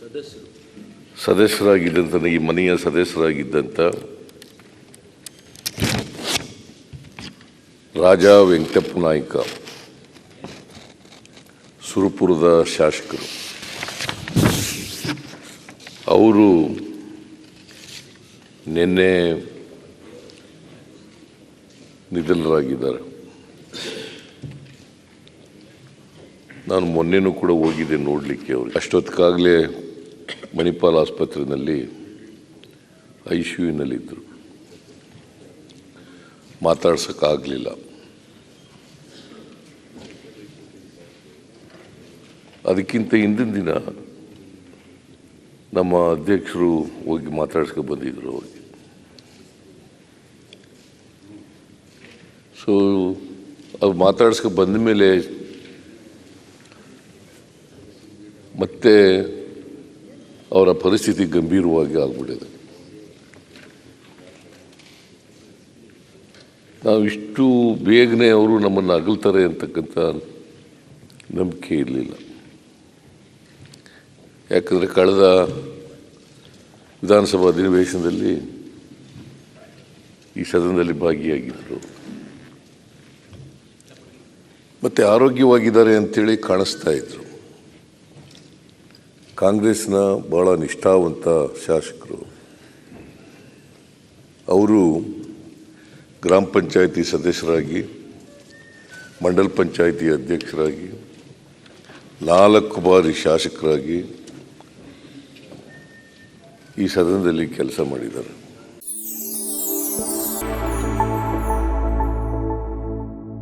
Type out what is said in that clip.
ಸದಸ್ಯರು. ಸದಸ್ಯರಾಗಿದ್ದಂಥ ಈ ಮನೆಯ ಸದಸ್ಯರಾಗಿದ್ದಂಥ ರಾಜ ವೆಂಕಟಪ್ಪ ನಾಯ್ಕ, ಸುರಪುರದ ಶಾಸಕರು. ಅವರು ನಿನ್ನೆ ನಿಧನರಾಗಿದ್ದಾರೆ. ನಾನು ಮೊನ್ನೆನೂ ಕೂಡ ಹೋಗಿದ್ದೆ ನೋಡಲಿಕ್ಕೆ ಅವ್ರಿಗೆ. ಅಷ್ಟೊತ್ತಿಗಾಗಲೇ ಮಣಿಪಾಲ್ ಆಸ್ಪತ್ರೆಯಲ್ಲಿ ಐ ಸಿ ಯುನಲ್ಲಿದ್ದರು ಮಾತಾಡ್ಸೋಕ್ಕಾಗಲಿಲ್ಲ. ಅದಕ್ಕಿಂತ ಹಿಂದಿನ ದಿನ ನಮ್ಮ ಅಧ್ಯಕ್ಷರು ಹೋಗಿ ಮಾತಾಡ್ಸ್ಕೊ ಬಂದಿದ್ದರು ಅವ್ರಿಗೆ ಸೊ ಅವ್ರು ಮಾತಾಡ್ಸ್ಕೊ ಬಂದ ಮೇಲೆ ಮತ್ತೆ ಅವರ ಪರಿಸ್ಥಿತಿ ಗಂಭೀರವಾಗಿ ಆಗ್ಬಿಟ್ಟಿದೆ. ನಾವು ಇಷ್ಟು ಬೇಗನೆ ಅವರು ನಮ್ಮನ್ನು ಅಗಲ್ತಾರೆ ಅಂತಕ್ಕಂಥ ನಂಬಿಕೆ ಇರಲಿಲ್ಲ. ಯಾಕಂದರೆ ಕಳೆದ ವಿಧಾನಸಭಾ ಅಧಿವೇಶನದಲ್ಲಿ ಈ ಸದನದಲ್ಲಿ ಭಾಗಿಯಾಗಿದ್ದರು. ಮತ್ತು ಆರೋಗ್ಯವಾಗಿದ್ದಾರೆ ಅಂಥೇಳಿ ಕಾಣಿಸ್ತಾ ಇದ್ರು. ಕಾಂಗ್ರೆಸ್ನ ಭಾಳ ನಿಷ್ಠಾವಂತ ಶಾಸಕರು. ಅವರು ಗ್ರಾಮ ಪಂಚಾಯತಿ ಸದಸ್ಯರಾಗಿ, ಮಂಡಲ್ ಪಂಚಾಯತಿ ಅಧ್ಯಕ್ಷರಾಗಿ, ನಾಲ್ಕು ಬಾರಿ ಶಾಸಕರಾಗಿ ಈ ಸದನದಲ್ಲಿ ಕೆಲಸ ಮಾಡಿದ್ದಾರೆ.